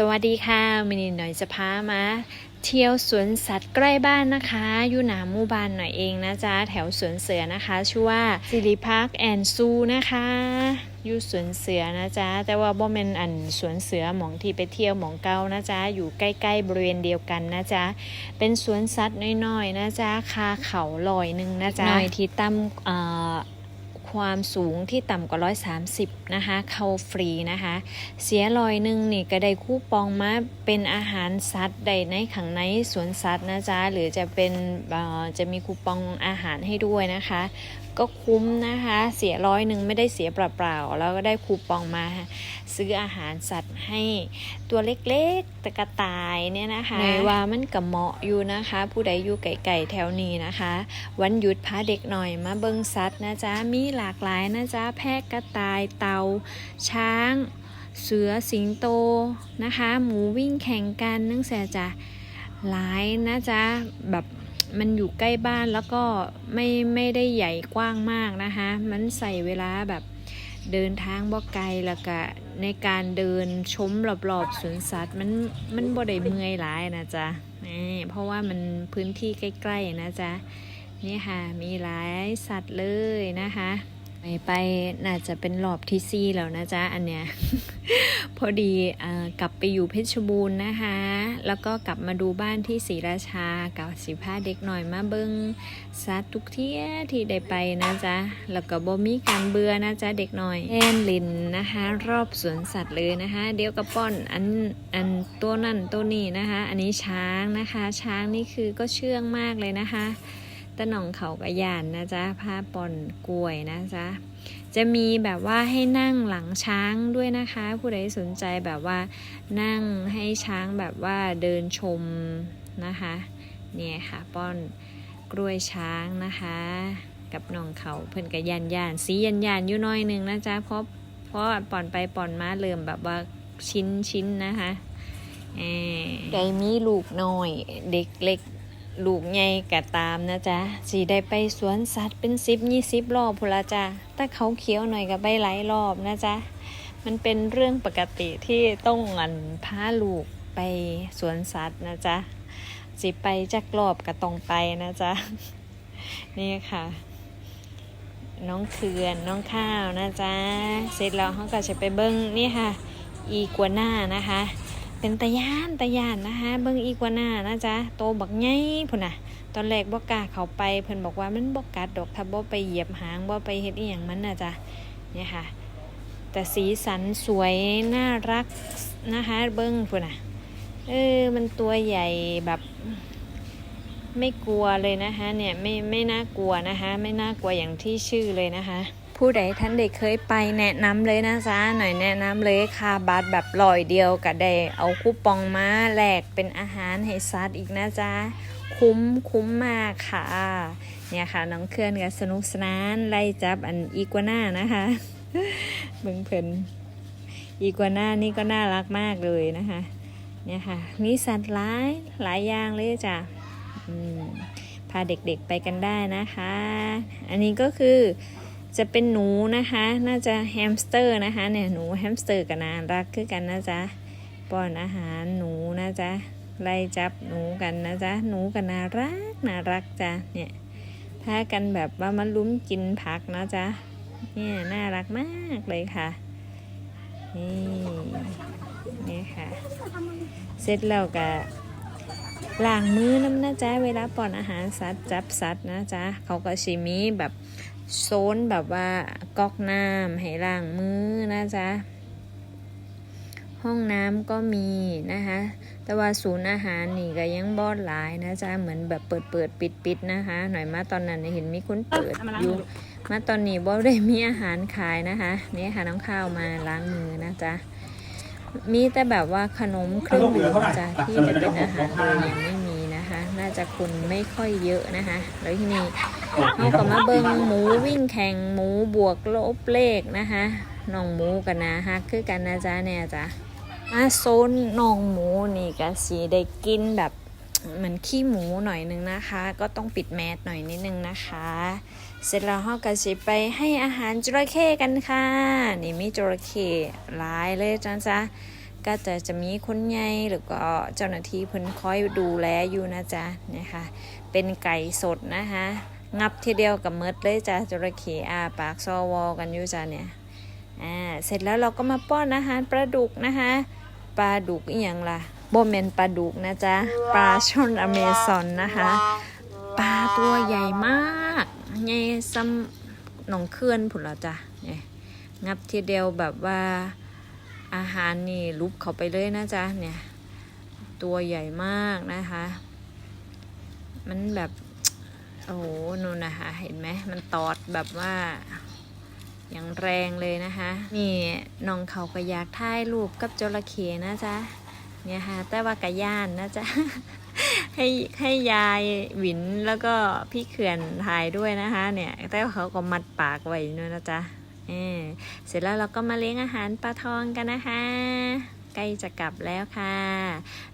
สวัสดีค่ะมินิหน่อยจะพามาเที่ยวสวนสัตว์ใกล้บ้านนะคะ อยู่หนามู่บ้านหน่อยเองนะจ๊ะ แถวสวนเสือนะคะ ชื่อว่าสิริพาร์คแอนซูนะคะ อยู่สวนเสือนะจ๊ะ แต่ว่าบ่แม่นอันสวนเสือหมองที่ไปเที่ยวหมองเก่านะจ๊ะ อยู่ใกล้ๆบริเวณเดียวกันนะจ๊ะ เป็นสวนสัตว์น้อยๆนะจ๊ะ คาเขาลอยหนึ่งนะจ๊ะหน่อยที่ตั้มอ่อ ความสูงที่ต่ำกว่า 130 นะคะ เข้าฟรีนะคะ เสียลอยหนึ่งนี่ก็ได้คูปองมาเป็นอาหารสัตว์ใดในขังในสวนสัตว์นะจ๊ะ หรือจะเป็นจะมีคูปองอาหารให้ด้วยนะคะ ก็คุ้มนะคะ เสียร้อยหนึ่งไม่ได้เสียเปล่าๆ แล้วก็ได้คูปองมาซื้ออาหารสัตว์ให้ตัวเล็กๆตะกะตายเนี่ยนะคะในว่ามันกับเหมาะอยู่นะคะ ผู้ใดอยู่ไก่ๆแถวนี้นะคะ วันหยุดพาเด็กหน่อยมาเบิงสัตว์นะจ๊ะมีหลากหลายนะจ๊ะ แพะกระต่ายเตาช้าง เสือสิงโตนะคะ หมูวิ่งแข่งกันนั่งแสจ้ะหลายนะจ๊ะ แบบมันอยู่ใกล้บ้านแล้วก็ไม่ไม่ได้ใหญ่กว้างมากนะคะ มันใส่เวลาแบบเดินทางบ่ไกลแล้วก็ในการเดินชมรอบๆสวนสัตว์มันมันบ่ได้เมื่อยหลายนะจ๊ะนี่เพราะว่ามันพื้นที่ใกล้ๆนะจ๊ะนี่ค่ะมีหลายสัตว์เลยนะคะ ไปไปน่าจะเป็นรอบที่ซี่แล้วนะจ๊ะอันเนี้ย พอดีอกลับไปอยู่เพชรบูรณ์นะคะ แล้วก็กลับมาดูบ้านที่ศรีราชากับสิพาเด็กหน่อยมาเบิงสัตว์ทุกเที่ยที่ได้ไปนะจ๊ะแล้วก็บ่มีการเบื่อนะจ๊ะเด็กหน่อยแอนลินนะคะ รอบสวนสัตว์เลยนะคะ เดี๋ยวกระป้อนอันอันตัวนั่นตัวนี้นะคะ อันนี้ช้างนะคะ ช้างนี่คือก็เชื่องมากเลยนะคะ ตะหน่องเขากระยานนะจ๊ะผ้าปอนกล้วยนะจ๊ะจะมีแบบว่าให้นั่งหลังช้างด้วยนะคะ ผู้ใดสนใจแบบว่านั่งให้ช้างแบบว่าเดินชมนะคะเนี่ยค่ะป้อนกล้วยช้างนะคะ กับหนองเขาเพิ่นกับยานยานสียันยานอยู่น้อยหนึ่งนะจ๊ะเพราะเพราะป่อนไปป่อนมาเริ่มแบบว่าชิ้นชิ้นนะคะเออได้มีลูกน้อยเด็กเล็ก ลูกใหญ่กะตามนะจ๊ะสีได้ไปสวนสัตว์เป็นสิบยี่สิบรอบพูนละจ้ะถ้าเขาเขียวหน่อยก็ไปหลายรอบนะจ๊ะมันเป็นเรื่องปกติที่ต้องอันพาลูกไปสวนสัตว์นะจ๊ะสิไปจักรอบก็ต้องไปนะจ๊ะนี่ค่ะ น้องเขื่อนน้องข้าวนะจ๊ะเสร็จแล้วเขาก็จะไปเบิ้งนี่ค่ะ อีกัวหน่านะคะ เป็นตะยานตะยานนะคะ เบิ่งอีกว่าหน้านะจ๊ะโตบักใหญ่พุ่นน่ะ ตอนแรกบ่กล้าเขาไปเพิ่นบอกว่ามันบ่กัดดอกถ้าบ่ไปเหยียบหางบ่ไปเฮ็ดอีหยังมันน่ะจ๊ะเนี่ยค่ะ แต่สีสันสวยน่ารักนะคะ เบิ่งพุ่นน่ะเออมันตัวใหญ่แบบไม่กลัวเลยนะคะเนี่ยไม่ไม่น่ากลัวนะคะ ไม่น่ากลัวอย่างที่ชื่อเลยนะคะ ผู้ใดท่านเด็กเคยไปแนะนำเลยนะจ๊ะหน่อยแนะนำเลยค่าบัตรแบบลอยเดียวก็ได้เอาคูปองมาแลกเป็นอาหารให้สัตว์อีกนะจ๊ะคุ้มคุ้มมากค่ะ เนี่ยค่ะน้องเคลื่อนกับสนุกสนานไล่จับอันอีกัวน่านะคะเบิ่งเพิ่นอีกัวน่านี่ก็น่ารักมากเลยนะคะ เนี่ยค่ะ มีสัตว์หลายหลายอย่างเลยจ้ะพาเด็กๆไปกันได้นะคะ อันนี้ก็คือ จะเป็นหนูนะคะ น่าจะแฮมสเตอร์นะคะ เนี่ยหนูแฮมสเตอร์กับนารักคือกันนะจ๊ะป้อนอาหารหนูนะจ๊ะไล่จับหนูกันนะจ๊ะหนูกับนารักน่ารักจ้ะเนี่ยพากันแบบว่ามาลุ้มกินผักนะจ๊ะเนี่ยน่ารักมากเลยค่ะนี่นี่ค่ะ เสร็จแล้วก็ล้างมือน้ำนะจ๊ะเวลาป้อนอาหารสัตว์จับสัตว์นะจ๊ะเขาก็ชิมีแบบ โซนแบบว่าก๊อกน้ำให้ล้างมือนะจ๊ะห้องน้ำก็มีนะคะ แต่ว่าศูนย์อาหารนี่ก็ยังบอดหลายนะจ๊ะ เหมือนแบบเปิดเปิดปิดปิดนะคะ หน่อยมาตอนนั้นเห็นมีคนเปิดอยู่ มาตอนนี้บ่ได้มีอาหารขายนะคะนี่ค่ะน้องข้าวมาล้างมือนะจ๊ะ มีแต่แบบว่าขนมเครื่องดื่มจ้ะที่จะเป็นอาหารเลยยังไม่มี นะคะน่าจะคนไม่ค่อยเยอะนะคะ แล้วที่นี่เขาก็มาเบิงหมูวิ่งแข่งหมูบวกลบเลขนะคะน้องหมูกันนะฮักคือกันนะจ๊ะเนี่ยจ้ะมาโซนน้องหมูนี่ก็สีได้กินแบบเหมือนขี้หมูหน่อยนึงนะคะ ก็ต้องปิดแมสหน่อยนิดนึงนะคะ เสร็จแล้วเขาก็สิไปให้อาหารจระเข้กันค่ะ นี่มีจระเข้หลายเลยจ้ะจ๊ะ ก็จะจะมีคนใหญ่หรือก็เจ้าหน้าที่เพิ่นคอยดูแลอยู่นะจ๊ะเนี่ยค่ะเป็นไก่สดนะคะงับทีเดียวกับเมดเลยจ้ะจระเข้อาปากซอวอกันอยู่จ้ะเนี่ยอ่าเสร็จแล้วเราก็มาป้อนอาหารปลาดุกนะคะปลาดุกอีหยังล่ะโบเมนปลาดุกนะจ๊ะปลาช่อนอเมซอนนะคะปลาตัวใหญ่มากใหญ่ซ้ำหนองเขื่อนผุนละจ้ะเนี่ยงับทีเดียวแบบว่า อาหารนี่ลุบเขาไปเลยนะจ๊ะเนี่ย ตัวใหญ่มากนะคะ มันแบบโอ้โหนู่นนะคะ เห็นไหมมันตอดแบบว่าอย่างแรงเลยนะคะ นี่น้องเขาก็อยากถ่ายรูปกับจระเข้นะจ๊ะเนี่ยค่ะ แต่ว่ากระย่านนะจ๊ะให้ให้ยายหวินแล้วก็พี่เขื่อนถ่ายด้วยนะคะ เนี่ย แต่เขาก็มัดปากไว้ด้วยนะจ๊ะ เออเสร็จแล้วเราก็มาเลี้ยงอาหารปลาทองกันนะคะใกล้จะกลับแล้วค่ะ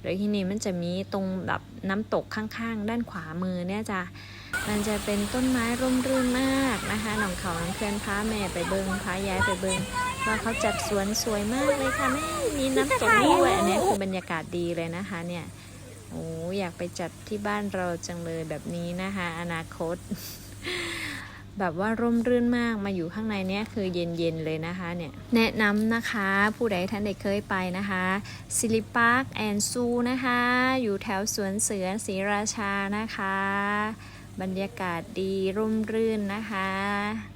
โดยที่นี่มันจะมีตรงแบบน้ำตกข้างๆ ด้านขวามือเนี่ยจ้ะมันจะเป็นต้นไม้ร่มรื่นมากนะคะ หนองเขาน้องเพื่อนพาแม่ไปเบิงพายายไปเบิงว่าเขาจัดสวนสวยมากเลยค่ะแม่มีน้ำตกด้วยอันนี้คือบรรยากาศดีเลยนะคะเนี่ยโอ้อยากไปจัดที่บ้านเราจังเลยแบบนี้นะคะ อนาคต แบบว่าร่มรื่นมากมาอยู่ข้างในเนี้ยคือเย็นๆเลยนะคะเนี่ยแนะนำนะคะผู้ใดท่านใดเคยไปนะคะซิลิปาร์คแอนซูนะคะ อยู่แถวสวนเสือศรีราชานะคะ บรรยากาศดีร่มรื่นนะคะ